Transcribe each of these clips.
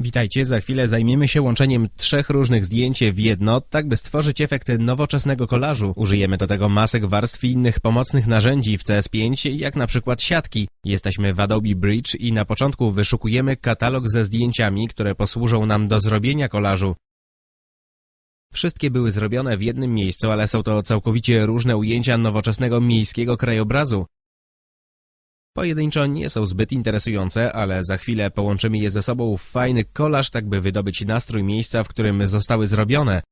Witajcie, za chwilę zajmiemy się łączeniem trzech różnych zdjęć w jedno, tak by stworzyć efekt nowoczesnego kolażu. Użyjemy do tego masek warstw i innych pomocnych narzędzi w CS5, jak na przykład siatki. Jesteśmy w Adobe Bridge i na początku wyszukujemy katalog ze zdjęciami, które posłużą nam do zrobienia kolażu. Wszystkie były zrobione w jednym miejscu, ale są to całkowicie różne ujęcia nowoczesnego miejskiego krajobrazu. Pojedynczo nie są zbyt interesujące, ale za chwilę połączymy je ze sobą w fajny kolaż, tak by wydobyć nastrój miejsca, w którym zostały zrobione.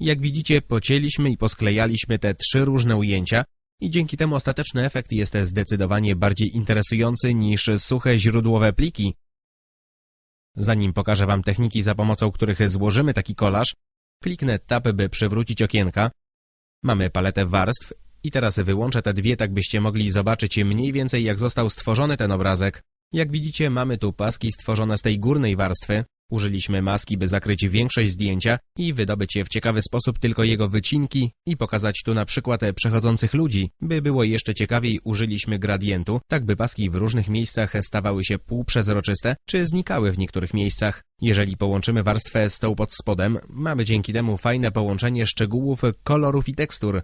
Jak widzicie, pocięliśmy i posklejaliśmy te trzy różne ujęcia i dzięki temu ostateczny efekt jest zdecydowanie bardziej interesujący niż suche źródłowe pliki. Zanim pokażę Wam techniki, za pomocą których złożymy taki kolaż, kliknę Tab, by przywrócić okienka. Mamy paletę warstw i teraz wyłączę te dwie, tak byście mogli zobaczyć mniej więcej jak został stworzony ten obrazek. Jak widzicie mamy tu paski stworzone z tej górnej warstwy. Użyliśmy maski, by zakryć większość zdjęcia i wydobyć je w ciekawy sposób tylko jego wycinki i pokazać tu na przykład przechodzących ludzi. By było jeszcze ciekawiej użyliśmy gradientu, tak by paski w różnych miejscach stawały się półprzezroczyste, czy znikały w niektórych miejscach. Jeżeli połączymy warstwę z tą pod spodem, mamy dzięki temu fajne połączenie szczegółów, kolorów i tekstur.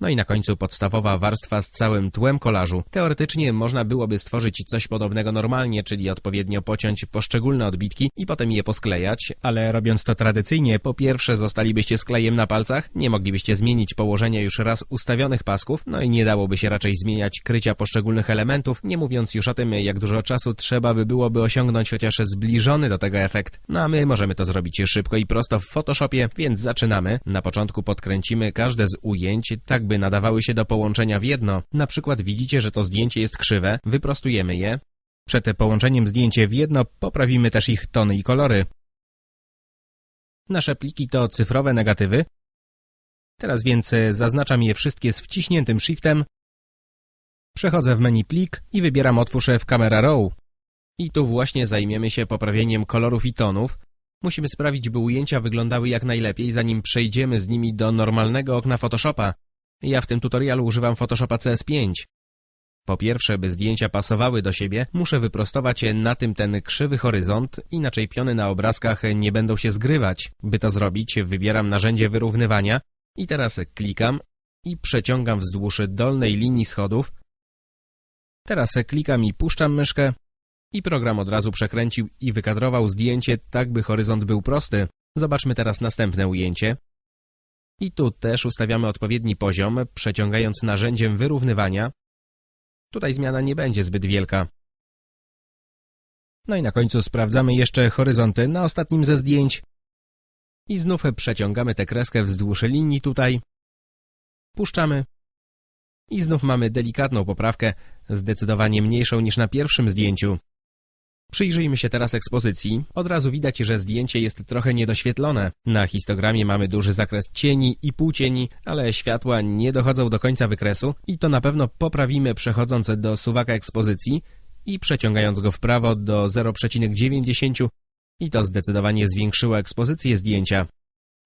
No i na końcu podstawowa warstwa z całym tłem kolażu. Teoretycznie można byłoby stworzyć coś podobnego normalnie, czyli odpowiednio pociąć poszczególne odbitki i potem je posklejać, ale robiąc to tradycyjnie, po pierwsze zostalibyście sklejem na palcach, nie moglibyście zmienić położenia już raz ustawionych pasków, no i nie dałoby się raczej zmieniać krycia poszczególnych elementów, nie mówiąc już o tym, jak dużo czasu trzeba by byłoby osiągnąć chociaż zbliżony do tego efekt. No a my możemy to zrobić szybko i prosto w Photoshopie, więc zaczynamy. Na początku podkręcimy każde z ujęć, tak by nadawały się do połączenia w jedno. Na przykład widzicie, że to zdjęcie jest krzywe, wyprostujemy je. Przed połączeniem zdjęcie w jedno poprawimy też ich tony i kolory. Nasze pliki to cyfrowe negatywy. Teraz więc zaznaczam je wszystkie z wciśniętym shiftem. Przechodzę w menu plik i wybieram otwórz w Camera Raw. I tu właśnie zajmiemy się poprawieniem kolorów i tonów. Musimy sprawić, by ujęcia wyglądały jak najlepiej, zanim przejdziemy z nimi do normalnego okna Photoshopa. Ja w tym tutorialu używam Photoshopa CS5. Po pierwsze, by zdjęcia pasowały do siebie, muszę wyprostować na tym ten krzywy horyzont, inaczej piony na obrazkach nie będą się zgrywać. By to zrobić, wybieram narzędzie wyrównywania i teraz klikam i przeciągam wzdłuż dolnej linii schodów. Teraz klikam i puszczam myszkę i program od razu przekręcił i wykadrował zdjęcie tak, by horyzont był prosty. Zobaczmy teraz następne ujęcie. I tu też ustawiamy odpowiedni poziom, przeciągając narzędziem wyrównywania. Tutaj zmiana nie będzie zbyt wielka. No i na końcu sprawdzamy jeszcze horyzonty na ostatnim ze zdjęć. I znów przeciągamy tę kreskę wzdłuż linii tutaj. Puszczamy. I znów mamy delikatną poprawkę, zdecydowanie mniejszą niż na pierwszym zdjęciu. Przyjrzyjmy się teraz ekspozycji. Od razu widać, że zdjęcie jest trochę niedoświetlone. Na histogramie mamy duży zakres cieni i półcieni, ale światła nie dochodzą do końca wykresu i to na pewno poprawimy przechodząc do suwaka ekspozycji i przeciągając go w prawo do 0,90 i to zdecydowanie zwiększyło ekspozycję zdjęcia.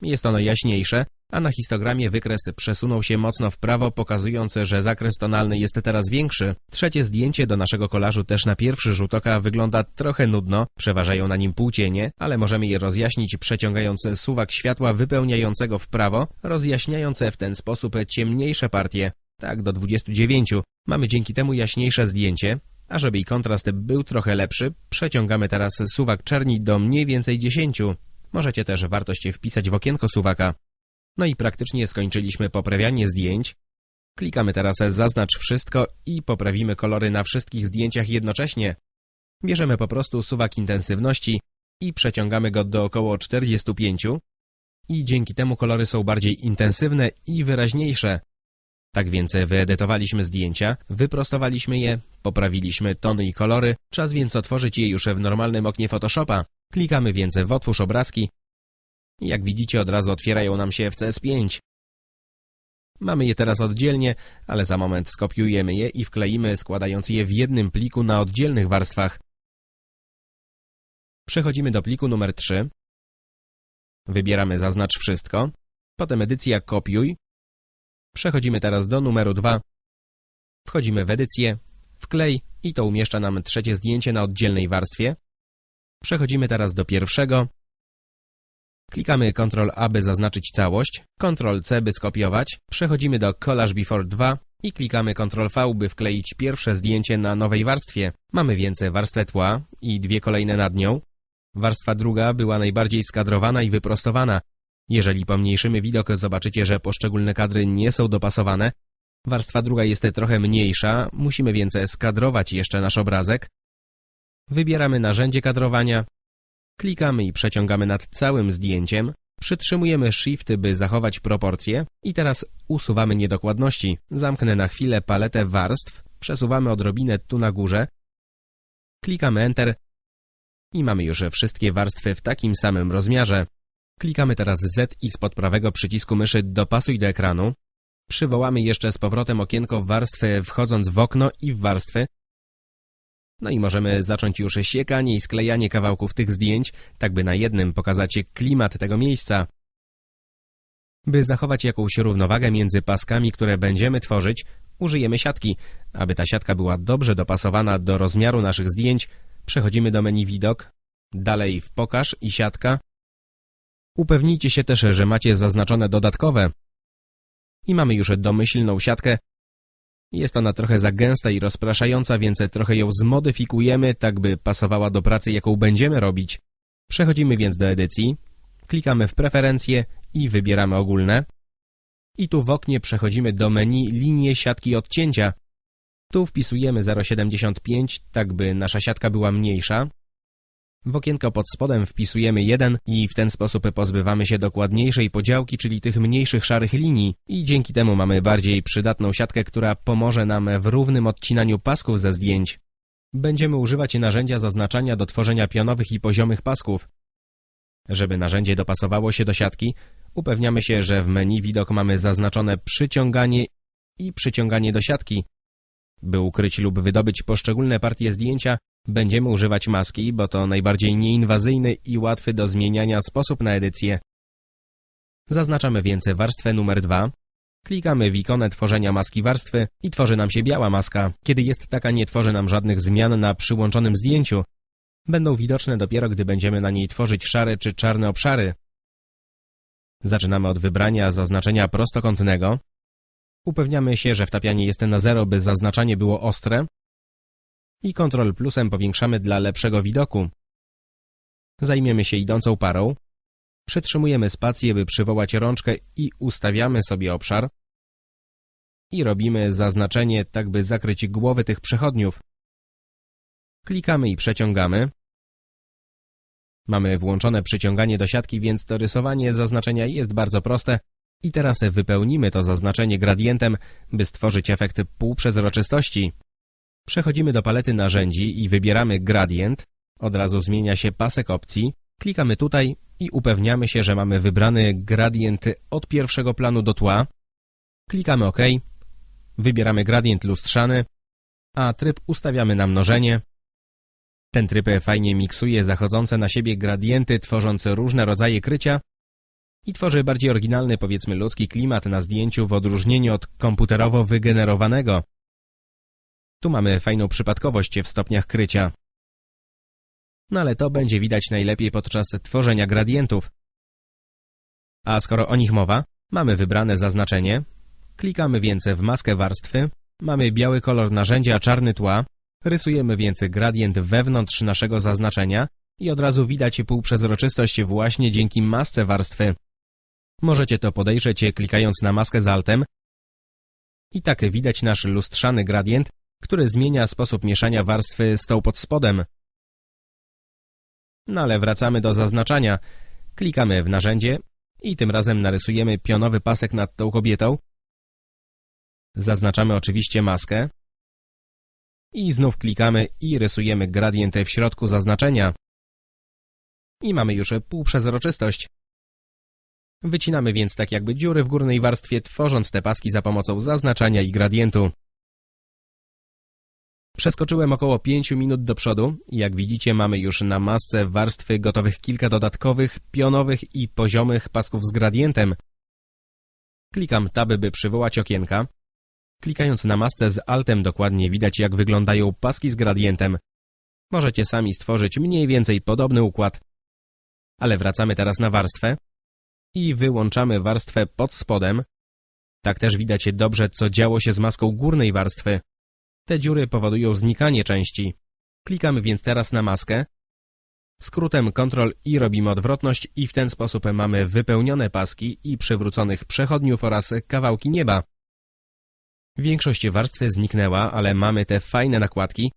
Jest ono jaśniejsze, a na histogramie wykres przesunął się mocno w prawo, pokazując, że zakres tonalny jest teraz większy. Trzecie zdjęcie do naszego kolażu też na pierwszy rzut oka wygląda trochę nudno, przeważają na nim półcienie, ale możemy je rozjaśnić przeciągając suwak światła wypełniającego w prawo, rozjaśniając w ten sposób ciemniejsze partie, tak do 29. Mamy dzięki temu jaśniejsze zdjęcie, a żeby i kontrast był trochę lepszy, przeciągamy teraz suwak czerni do mniej więcej 10. Możecie też wartość wpisać w okienko suwaka. No i praktycznie skończyliśmy poprawianie zdjęć. Klikamy teraz zaznacz wszystko i poprawimy kolory na wszystkich zdjęciach jednocześnie. Bierzemy po prostu suwak intensywności i przeciągamy go do około 45 i dzięki temu kolory są bardziej intensywne i wyraźniejsze. Tak więc wyedytowaliśmy zdjęcia, wyprostowaliśmy je, poprawiliśmy tony i kolory, czas więc otworzyć je już w normalnym oknie Photoshopa. Klikamy więc w Otwórz obrazki. Jak widzicie, od razu otwierają nam się w CS5. Mamy je teraz oddzielnie, ale za moment skopiujemy je i wkleimy, składając je w jednym pliku na oddzielnych warstwach. Przechodzimy do pliku numer 3. Wybieramy Zaznacz wszystko. Potem edycja Kopiuj. Przechodzimy teraz do numeru 2. Wchodzimy w edycję, wklej i to umieszcza nam trzecie zdjęcie na oddzielnej warstwie. Przechodzimy teraz do pierwszego. Klikamy Ctrl A, by zaznaczyć całość, Ctrl C, by skopiować, przechodzimy do Collage Before 2 i klikamy Ctrl V, by wkleić pierwsze zdjęcie na nowej warstwie. Mamy więcej warstwę tła i dwie kolejne nad nią. Warstwa druga była najbardziej skadrowana i wyprostowana. Jeżeli pomniejszymy widok, zobaczycie, że poszczególne kadry nie są dopasowane. Warstwa druga jest trochę mniejsza, musimy więc skadrować jeszcze nasz obrazek. Wybieramy narzędzie kadrowania, klikamy i przeciągamy nad całym zdjęciem, przytrzymujemy Shift, by zachować proporcje i teraz usuwamy niedokładności. Zamknę na chwilę paletę warstw, przesuwamy odrobinę tu na górze, klikamy Enter i mamy już wszystkie warstwy w takim samym rozmiarze. Klikamy teraz Z i spod prawego przycisku myszy dopasuj do ekranu. Przywołamy jeszcze z powrotem okienko warstwy wchodząc w okno i w warstwy. No i możemy zacząć już siekanie i sklejanie kawałków tych zdjęć, tak by na jednym pokazać klimat tego miejsca. By zachować jakąś równowagę między paskami, które będziemy tworzyć, użyjemy siatki. Aby ta siatka była dobrze dopasowana do rozmiaru naszych zdjęć, przechodzimy do menu Widok, dalej w Pokaż i Siatka. Upewnijcie się też, że macie zaznaczone dodatkowe. I mamy już domyślną siatkę. Jest ona trochę za gęsta i rozpraszająca, więc trochę ją zmodyfikujemy, tak by pasowała do pracy, jaką będziemy robić. Przechodzimy więc do edycji, klikamy w preferencje i wybieramy ogólne. I tu w oknie przechodzimy do menu linie siatki odcięcia. Tu wpisujemy 0,75, tak by nasza siatka była mniejsza. W okienko pod spodem wpisujemy 1 i w ten sposób pozbywamy się dokładniejszej podziałki, czyli tych mniejszych szarych linii i dzięki temu mamy bardziej przydatną siatkę, która pomoże nam w równym odcinaniu pasków ze zdjęć. Będziemy używać narzędzia zaznaczania do tworzenia pionowych i poziomych pasków. Żeby narzędzie dopasowało się do siatki, upewniamy się, że w menu widok mamy zaznaczone przyciąganie i przyciąganie do siatki. By ukryć lub wydobyć poszczególne partie zdjęcia, będziemy używać maski, bo to najbardziej nieinwazyjny i łatwy do zmieniania sposób na edycję. Zaznaczamy więc warstwę numer 2, klikamy w ikonę tworzenia maski warstwy i tworzy nam się biała maska. Kiedy jest taka, nie tworzy nam żadnych zmian na przyłączonym zdjęciu. Będą widoczne dopiero, gdy będziemy na niej tworzyć szare czy czarne obszary. Zaczynamy od wybrania zaznaczenia prostokątnego, Upewniamy się, że wtapianie jest na zero, by zaznaczanie było ostre i Ctrl plusem powiększamy dla lepszego widoku. Zajmiemy się idącą parą, przytrzymujemy spację, by przywołać rączkę i ustawiamy sobie obszar i robimy zaznaczenie, tak by zakryć głowy tych przechodniów. Klikamy i przeciągamy. Mamy włączone przyciąganie do siatki, więc to rysowanie zaznaczenia jest bardzo proste, i teraz wypełnimy to zaznaczenie gradientem, by stworzyć efekt półprzezroczystości. Przechodzimy do palety narzędzi i wybieramy gradient. Od razu zmienia się pasek opcji. Klikamy tutaj i upewniamy się, że mamy wybrany gradient od pierwszego planu do tła. Klikamy OK. Wybieramy gradient lustrzany, a tryb ustawiamy na mnożenie. Ten tryb fajnie miksuje zachodzące na siebie gradienty, tworząc różne rodzaje krycia i tworzy bardziej oryginalny, powiedzmy ludzki klimat na zdjęciu w odróżnieniu od komputerowo wygenerowanego. Tu mamy fajną przypadkowość w stopniach krycia. No ale to będzie widać najlepiej podczas tworzenia gradientów. A skoro o nich mowa, mamy wybrane zaznaczenie, klikamy więc w maskę warstwy, mamy biały kolor narzędzia, czarny tła, rysujemy więc gradient wewnątrz naszego zaznaczenia i od razu widać półprzezroczystość właśnie dzięki masce warstwy. Możecie to podejrzeć klikając na maskę z altem. I tak widać nasz lustrzany gradient, który zmienia sposób mieszania warstwy z tą pod spodem. No ale wracamy do zaznaczania. Klikamy w narzędzie i tym razem narysujemy pionowy pasek nad tą kobietą. Zaznaczamy oczywiście maskę. I znów klikamy i rysujemy gradient w środku zaznaczenia. I mamy już półprzezroczystość. Wycinamy więc tak jakby dziury w górnej warstwie, tworząc te paski za pomocą zaznaczania i gradientu. Przeskoczyłem około 5 minut do przodu jak widzicie mamy już na masce warstwy gotowych kilka dodatkowych, pionowych i poziomych pasków z gradientem. Klikam Tab, by przywołać okienka. Klikając na masce z Altem dokładnie widać jak wyglądają paski z gradientem. Możecie sami stworzyć mniej więcej podobny układ. Ale wracamy teraz na warstwę i wyłączamy warstwę pod spodem. Tak też widać dobrze, co działo się z maską górnej warstwy. Te dziury powodują znikanie części. Klikamy więc teraz na maskę. Skrótem Ctrl i robimy odwrotność i w ten sposób mamy wypełnione paski i przywróconych przechodniów oraz kawałki nieba. Większość warstwy zniknęła, ale mamy te fajne nakładki.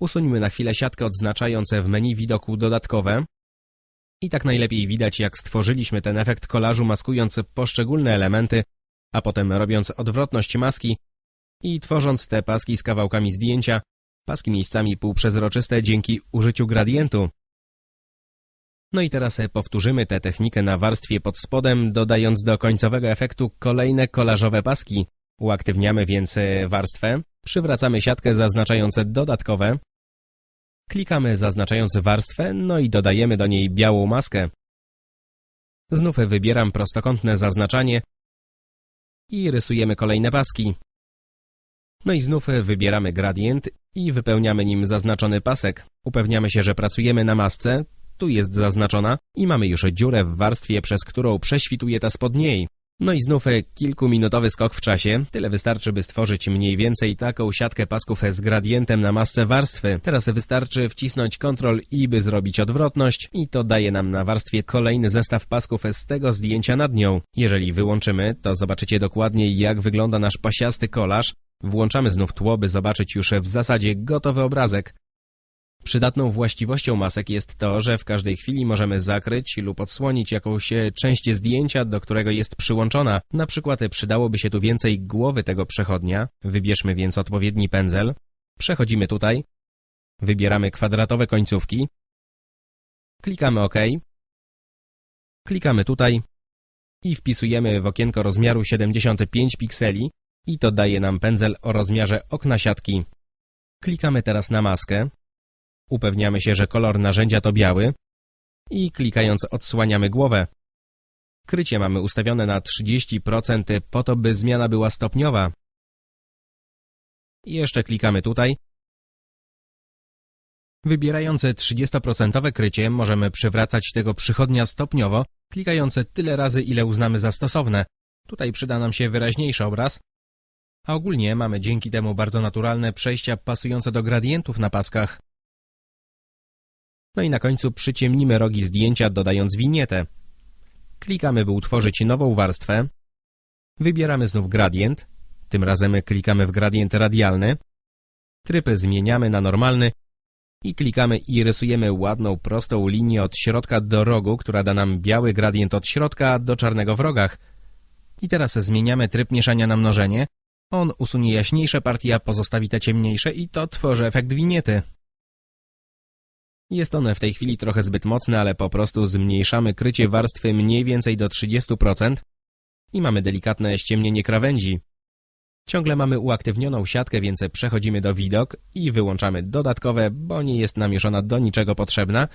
Usuńmy na chwilę siatkę odznaczające w menu widoku dodatkowe. I tak najlepiej widać, jak stworzyliśmy ten efekt kolażu maskując poszczególne elementy, a potem robiąc odwrotność maski i tworząc te paski z kawałkami zdjęcia, paski miejscami półprzezroczyste dzięki użyciu gradientu. No i teraz powtórzymy tę technikę na warstwie pod spodem, dodając do końcowego efektu kolejne kolażowe paski. Uaktywniamy więc warstwę, przywracamy siatkę zaznaczające dodatkowe, klikamy zaznaczając warstwę, no i dodajemy do niej białą maskę. Znów wybieram prostokątne zaznaczanie i rysujemy kolejne paski. No i znów wybieramy gradient i wypełniamy nim zaznaczony pasek. Upewniamy się, że pracujemy na masce, tu jest zaznaczona i mamy już dziurę w warstwie, przez którą prześwituje ta spod niej. No i znów kilkuminutowy skok w czasie. Tyle wystarczy, by stworzyć mniej więcej taką siatkę pasków z gradientem na masce warstwy. Teraz wystarczy wcisnąć Ctrl i by zrobić odwrotność i to daje nam na warstwie kolejny zestaw pasków z tego zdjęcia nad nią. Jeżeli wyłączymy, to zobaczycie dokładnie jak wygląda nasz pasiasty kolaż. Włączamy znów tło, by zobaczyć już w zasadzie gotowy obrazek. Przydatną właściwością masek jest to, że w każdej chwili możemy zakryć lub odsłonić jakąś część zdjęcia, do którego jest przyłączona. Na przykład przydałoby się tu więcej głowy tego przechodnia. Wybierzmy więc odpowiedni pędzel. Przechodzimy tutaj. Wybieramy kwadratowe końcówki. Klikamy OK. Klikamy tutaj i wpisujemy w okienko rozmiaru 75 pikseli i to daje nam pędzel o rozmiarze okna siatki. Klikamy teraz na maskę. Upewniamy się, że kolor narzędzia to biały i klikając odsłaniamy głowę. Krycie mamy ustawione na 30% po to, by zmiana była stopniowa. Jeszcze klikamy tutaj. Wybierając 30% krycie możemy przywracać tego przychodnia stopniowo, klikając tyle razy, ile uznamy za stosowne. Tutaj przyda nam się wyraźniejszy obraz. A ogólnie mamy dzięki temu bardzo naturalne przejścia pasujące do gradientów na paskach. No i na końcu przyciemnimy rogi zdjęcia dodając winietę. Klikamy, by utworzyć nową warstwę. Wybieramy znów gradient. Tym razem klikamy w gradient radialny. Tryb zmieniamy na normalny i klikamy i rysujemy ładną, prostą linię od środka do rogu, która da nam biały gradient od środka do czarnego w rogach. I teraz zmieniamy tryb mieszania na mnożenie. On usunie jaśniejsze partie, a pozostawi te ciemniejsze i to tworzy efekt winiety. Jest one w tej chwili trochę zbyt mocne, ale po prostu zmniejszamy krycie warstwy mniej więcej do 30% i mamy delikatne ściemnienie krawędzi. Ciągle mamy uaktywnioną siatkę, więc przechodzimy do widok i wyłączamy dodatkowe, bo nie jest nam już ona do niczego potrzebna.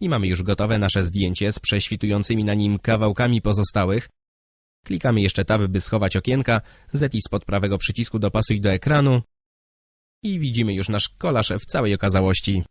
I mamy już gotowe nasze zdjęcie z prześwitującymi na nim kawałkami pozostałych. Klikamy jeszcze tab, by schować okienka, Z i spod prawego przycisku dopasuj do ekranu i widzimy już nasz kolaż w całej okazałości.